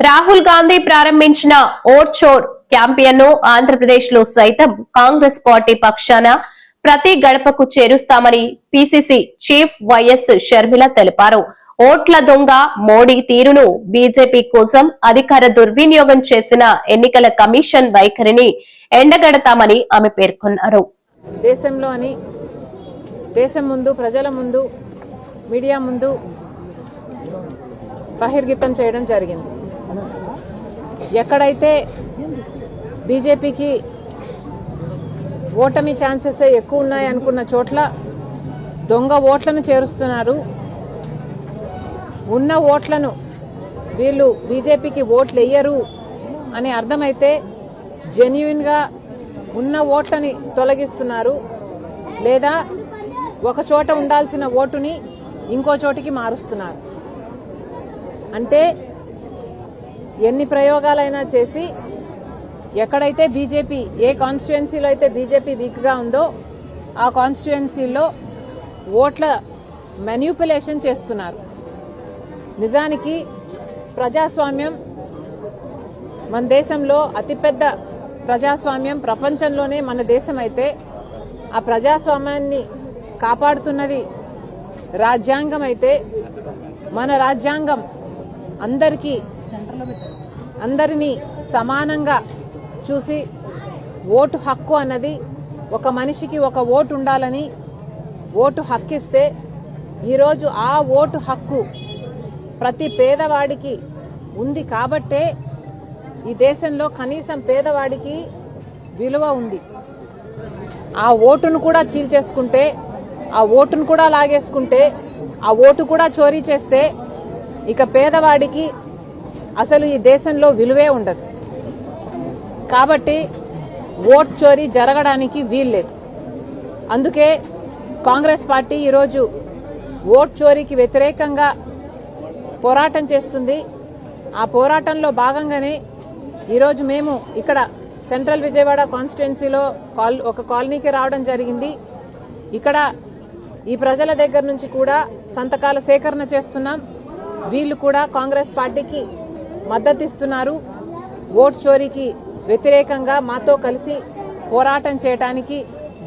రాహుల్ గాంధీ ప్రారంభించిన ఓట్ చోర్ క్యాంపెయిన్ను ఆంధ్రప్రదేశ్లో సైతం కాంగ్రెస్ పార్టీ పక్షాన ప్రతి గడపకు చేరుస్తామని పిసిసి చీఫ్ వైఎస్ షర్మిల తెలిపారు. ఓట్ల దొంగ మోడీ తీరును బీజేపీ కోసం అధికార దుర్వినియోగం చేసిన ఎన్నికల కమిషన్ వైఖరిని ఎండగడతామని ఆమె పేర్కొన్నారు. దేశంలోని దేశం ముందు ప్రజల ముందు మీడియా ముందు బహిర్గతం చేయడం జరిగింది. ఎక్కడైతే బీజేపీకి ఓటమి ఛాన్సెస్ ఎక్కువ ఉన్నాయి అనుకున్న చోట్ల దొంగ ఓట్లను చేరుస్తున్నారు. ఉన్న ఓట్లను వీళ్ళు బీజేపీకి ఓట్లు వేయరు అని అర్థమైతే జెన్యున్గా ఉన్న ఓట్లని తొలగిస్తున్నారు. లేదా ఒక చోట ఉండాల్సిన ఓటుని ఇంకో చోటికి మారుస్తున్నారు. అంటే ఎన్ని ప్రయోగాలైనా చేసి ఎక్కడైతే బీజేపీ ఏ కాన్స్టిట్యుయెన్సీలో అయితే బీజేపీ వీక్గా ఉందో ఆ కాన్స్టిట్యుయెన్సీలో ఓట్ల మెన్యూపులేషన్ చేస్తున్నారు. నిజానికి ప్రజాస్వామ్యం మన దేశంలో అతిపెద్ద ప్రజాస్వామ్యం ప్రపంచంలోనే మన దేశం అయితే ఆ ప్రజాస్వామ్యాన్ని కాపాడుతున్నది రాజ్యాంగం అయితే మన రాజ్యాంగం అందరికీ అందరినీ సమానంగా చూసి ఓటు హక్కు అన్నది ఒక మనిషికి ఒక ఓటు ఉండాలని ఓటు హక్కిస్తే ఈరోజు ఆ ఓటు హక్కు ప్రతి పేదవాడికి ఉంది కాబట్టే ఈ దేశంలో కనీసం పేదవాడికి విలువ ఉంది. ఆ ఓటును కూడా చీల్చేసుకుంటే ఆ ఓటును కూడా లాగేసుకుంటే ఆ ఓటు కూడా చోరీ చేస్తే ఇక పేదవాడికి అసలు ఈ దేశంలో విలువే ఉండదు. కాబట్టి ఓట్ చోరీ జరగడానికి వీల్లేదు అందుకే కాంగ్రెస్ పార్టీ ఈరోజు ఓట్ చోరీకి వ్యతిరేకంగా పోరాటం చేస్తుంది. ఆ పోరాటంలో భాగంగానే ఈరోజు మేము ఇక్కడ సెంట్రల్ విజయవాడ కాన్స్టిట్యున్సీలో కాల్ ఒక కాలనీకి రావడం జరిగింది. ఇక్కడ ఈ ప్రజల దగ్గర నుంచి కూడా సంతకాల సేకరణ చేస్తున్నాం. వీళ్ళు కూడా కాంగ్రెస్ పార్టీకి మద్దతిస్తున్నారు. ఓట్ చోరీకి వ్యతిరేకంగా మాతో కలిసి పోరాటం చేయడానికి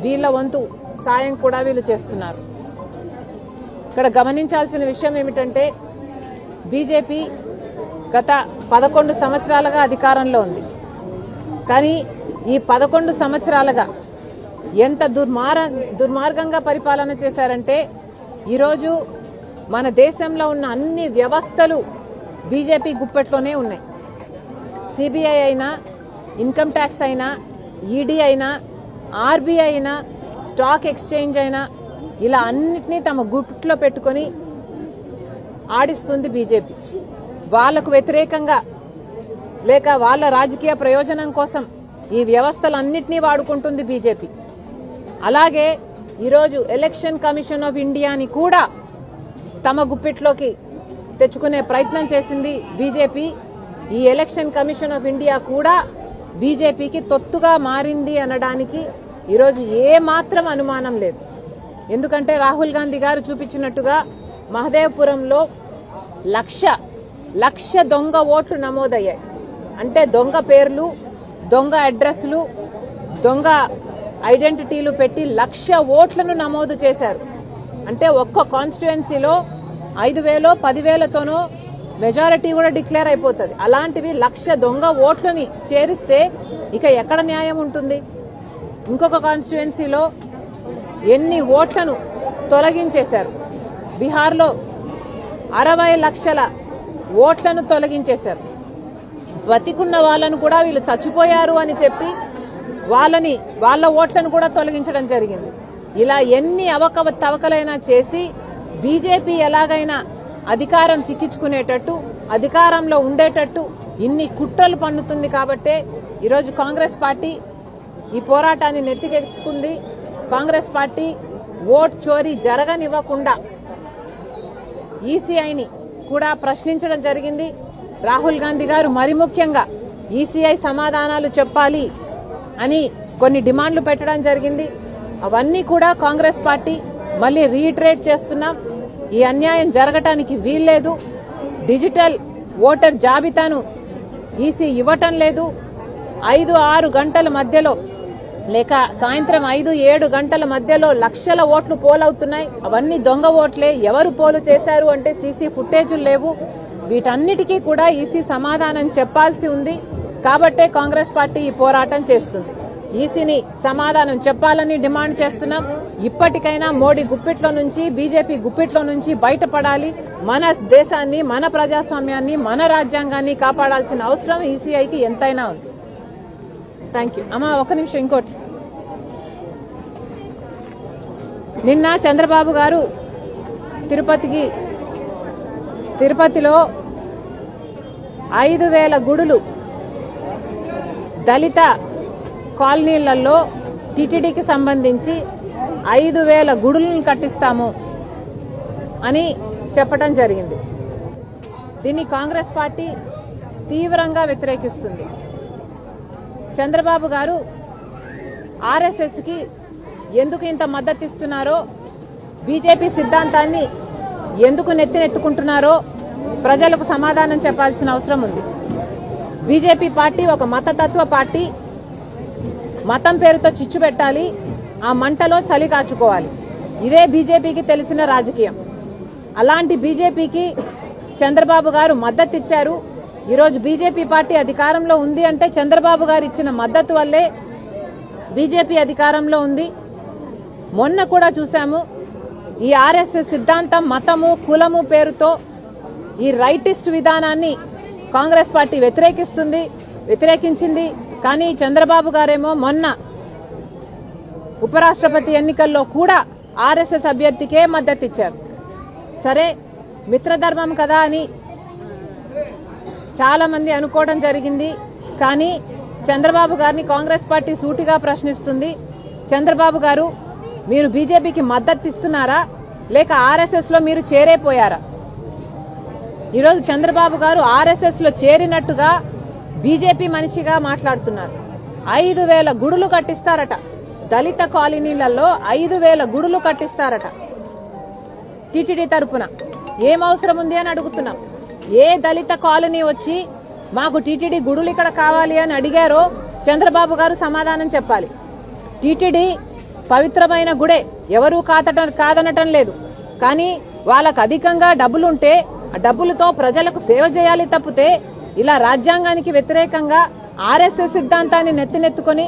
వీళ్ళ వంతు సాయం కూడా వీళ్ళు చేస్తున్నారు. ఇక్కడ గమనించాల్సిన విషయం ఏమిటంటే బీజేపీ గత పదకొండు సంవత్సరాలుగా అధికారంలో ఉంది. కానీ ఈ పదకొండు సంవత్సరాలుగా ఎంత దుర్మార్ దుర్మార్గంగా పరిపాలన చేశారంటే ఈరోజు మన దేశంలో ఉన్న అన్ని వ్యవస్థలు బీజేపీ గుప్పెట్లోనే ఉన్నాయి. సిబిఐ అయినా ఇన్కమ్ ట్యాక్స్ అయినా ఈడీ అయినా ఆర్బీఐ అయినా స్టాక్ ఎక్స్చేంజ్ అయినా ఇలా అన్నిటినీ తమ గుప్పిట్లో పెట్టుకొని ఆడిస్తుంది బీజేపీ. వాళ్ళకు వ్యతిరేకంగా లేక వాళ్ళ రాజకీయ ప్రయోజనం కోసం ఈ వ్యవస్థలన్నింటినీ వాడుకుంటుంది బీజేపీ. అలాగే ఈరోజు ఎలక్షన్ కమిషన్ ఆఫ్ ఇండియాని కూడా తమ గుప్పిట్లోకి తెచ్చుకునే ప్రయత్నం చేసింది బీజేపీ. ఈ ఎలక్షన్ కమిషన్ ఆఫ్ ఇండియా కూడా బీజేపీకి తొత్తుగా మారింది అనడానికి ఈరోజు ఏ మాత్రం అనుమానం లేదు. ఎందుకంటే రాహుల్ గాంధీ గారు చూపించినట్టుగా మహదేవ్పురంలో లక్ష లక్ష దొంగ ఓట్లు నమోదయ్యాయి. అంటే దొంగ పేర్లు దొంగ అడ్రస్లు దొంగ ఐడెంటిటీలు పెట్టి లక్ష ఓట్లను నమోదు చేశారు. అంటే ఒక్క కాన్స్టిట్యుయెన్సీలో ఐదు వేలో పదివేలతోనో మెజారిటీ కూడా డిక్లేర్ అయిపోతుంది. అలాంటివి లక్ష దొంగ ఓట్లని చేరిస్తే ఇక ఎక్కడ న్యాయం ఉంటుంది? ఇంకొక కాన్స్టిట్యుయెన్సీలో ఎన్ని ఓట్లను తొలగించేశారు? బీహార్లో అరవై లక్షల ఓట్లను తొలగించేశారు. బతికున్న వాళ్ళను కూడా వీళ్ళు చచ్చిపోయారు అని చెప్పి వాళ్ళని వాళ్ళ ఓట్లను కూడా తొలగించడం జరిగింది. ఇలా ఎన్ని అవకవ తవకలైనా చేసి బీజేపీ ఎలాగైనా అధికారం చిక్కించుకునేటట్టు అధికారంలో ఉండేటట్టు ఇన్ని కుట్రలు పన్నుతుంది కాబట్టే ఈరోజు కాంగ్రెస్ పార్టీ ఈ పోరాటాన్ని నెత్తికెక్కుంది కాంగ్రెస్ పార్టీ ఓట్ చోరీ జరగనివ్వకుండా ఈసీఐని కూడా ప్రశ్నించడం జరిగింది. రాహుల్ గాంధీ గారు మరి ముఖ్యంగా ఈసీఐ సమాధానాలు చెప్పాలి అని కొన్ని డిమాండ్లు పెట్టడం జరిగింది. అవన్నీ కూడా కాంగ్రెస్ పార్టీ మళ్ళీ రీట్రేట్ చేస్తున్నాం. ఈ అన్యాయం జరగటానికి వీల్లేదు. డిజిటల్ ఓటర్ జాబితాను ఈసీ ఇవ్వటం లేదు. ఐదు ఆరు గంటల మధ్యలో లేక సాయంత్రం ఐదు ఏడు గంటల మధ్యలో లక్షల ఓట్లు పోలవుతున్నాయి. అవన్నీ దొంగ ఓట్లే. ఎవరు పోలు చేశారు అంటే సీసీ ఫుటేజులు లేవు. వీటన్నిటికీ కూడా ఈసీ సమాధానం చెప్పాల్సి ఉంది. కాబట్టే కాంగ్రెస్ పార్టీ ఈ పోరాటం చేస్తుంది. ఈసీని సమాధానం చెప్పాలని డిమాండ్ చేస్తున్నాం. ఇప్పటికైనా మోడీ గుప్పిట్లో నుంచి బీజేపీ గుప్పిట్లో నుంచి బయటపడాలి. మన దేశాన్ని మన ప్రజాస్వామ్యాన్ని మన రాజ్యాంగాన్ని కాపాడాల్సిన అవసరం ఈసీఐకి ఎంతైనా ఉంది. థ్యాంక్ యూ అమ్మా ఒక నిమిషం ఇంకోటి. నిన్న చంద్రబాబు గారు తిరుపతికి తిరుపతిలో ఐదు వేల గుడులు దళిత కాలనీలలో టిటిడికి సంబంధించి ఐదు వేల గుడులను కట్టిస్తాము అని చెప్పడం జరిగింది. దీన్ని కాంగ్రెస్ పార్టీ తీవ్రంగా వ్యతిరేకిస్తుంది. చంద్రబాబు గారు ఆర్ఎస్ఎస్కి ఎందుకు ఇంత మద్దతు ఇస్తున్నారో బీజేపీ సిద్ధాంతాన్ని ఎందుకు నెత్తినెత్తుకుంటున్నారో ప్రజలకు సమాధానం చెప్పాల్సిన అవసరం ఉంది. బీజేపీ పార్టీ ఒక మతతత్వ పార్టీ. మతం పేరుతో చిచ్చు పెట్టాలి. ఆ మంటలో చలి కాచుకోవాలి. ఇదే బీజేపీకి తెలిసిన రాజకీయం. అలాంటి బీజేపీకి చంద్రబాబు గారు మద్దతు ఇచ్చారు. ఈరోజు బీజేపీ పార్టీ అధికారంలో ఉంది అంటే చంద్రబాబు గారు ఇచ్చిన మద్దతు వల్లే బీజేపీ అధికారంలో ఉంది. మొన్న కూడా చూసాము ఈ ఆర్ఎస్ఎస్ సిద్ధాంతం మతము కులము పేరుతో ఈ రైటిస్ట్ విధానాన్ని కాంగ్రెస్ పార్టీ వ్యతిరేకిస్తుంది వ్యతిరేకించింది. కానీ చంద్రబాబు గారేమో మొన్న ఉపరాష్ట్రపతి ఎన్నికల్లో కూడా ఆర్ఎస్ఎస్ అభ్యర్థికే మద్దతు ఇచ్చారు. సరే మిత్రధర్మం కదా అని చాలామంది అనుకోవడం జరిగింది. కానీ చంద్రబాబు గారిని కాంగ్రెస్ పార్టీ సూటిగా ప్రశ్నిస్తుంది. చంద్రబాబు గారు మీరు బీజేపీకి మద్దతు ఇస్తున్నారా? లేక ఆర్ఎస్ఎస్లో మీరు చేరేపోయారా? ఈరోజు చంద్రబాబు గారు ఆర్ఎస్ఎస్లో చేరినట్టుగా బీజేపీ మనిషిగా మాట్లాడుతున్నారు. ఐదు వేల గుడులు కట్టిస్తారట. దళిత కాలనీలలో ఐదు వేల గుడులు కట్టిస్తారట. టీటీడీ తరపున. ఏం అవసరం ఉంది అని అడుగుతున్నాం. ఏ దళిత కాలనీ వచ్చి మాకు టీటీడీ గుడులు ఇక్కడ కావాలి అని అడిగారో చంద్రబాబు గారు సమాధానం చెప్పాలి. టీటీడీ పవిత్రమైన గుడే. ఎవరూ కాదట కాదనటం లేదు. కానీ వాళ్ళకు అధికంగా డబ్బులుంటే ఆ డబ్బులతో ప్రజలకు సేవ చేయాలి తప్పితే ఇలా రాజ్యాంగానికి వ్యతిరేకంగా ఆర్ఎస్ఎస్ సిద్ధాంతాన్ని నెత్తినెత్తుకొని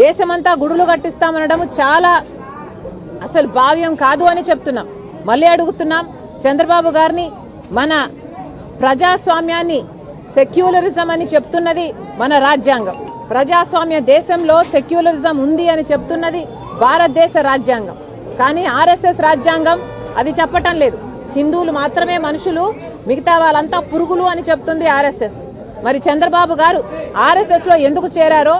దేశమంతా గుడులు కట్టిస్తామనడం చాలా అసలు భావ్యం కాదు అని చెప్తున్నాం. మళ్ళీ అడుగుతున్నాం చంద్రబాబు గారిని మన ప్రజాస్వామ్యాన్ని సెక్యులరిజం అని చెప్తున్నది మన రాజ్యాంగం. ప్రజాస్వామ్య దేశంలో సెక్యులరిజం ఉంది అని చెప్తున్నది భారతదేశ రాజ్యాంగం. కానీ ఆర్ఎస్ఎస్ రాజ్యాంగం అది చెప్పటం లేదు. హిందువులు మాత్రమే మనుషులు మిగతా వాళ్ళంతా పురుగులు అని చెప్తుంది ఆర్ఎస్ఎస్. మరి చంద్రబాబు గారు ఆర్ఎస్ఎస్లో ఎందుకు చేరారో